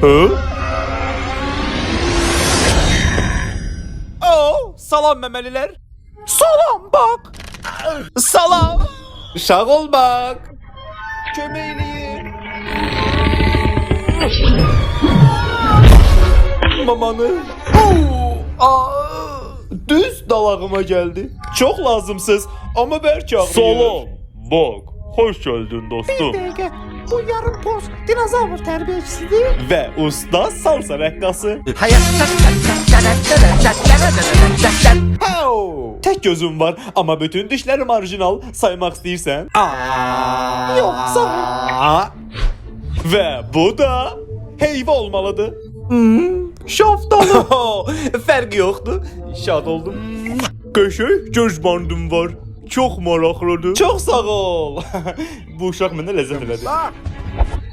Hı? Oo, salam memeliler. Salam bak. Salam. Şağol bak. Kömeyliyin. Mamanı. Oo, aa, düz dalağıma geldi. Çok lazımsız ama Berk ağrıyor. Salam. Bak. Hoş geldin dostum. dakika. Bu yarım poz dinozavr terbiyecisidir. Ve usta salsa rekkası. Pow! Tek gözüm var ama bütün dişlerim marjinal saymak istersen. Yok sağ Ve bu da heyve olmalıdır. Hmm, şaftalı. Farkı yoktu. Şad oldum. Köşe göz bandım var. Çok maraqlıdır. Çok sağ ol. bu uşaq mənə ləzzət elədi.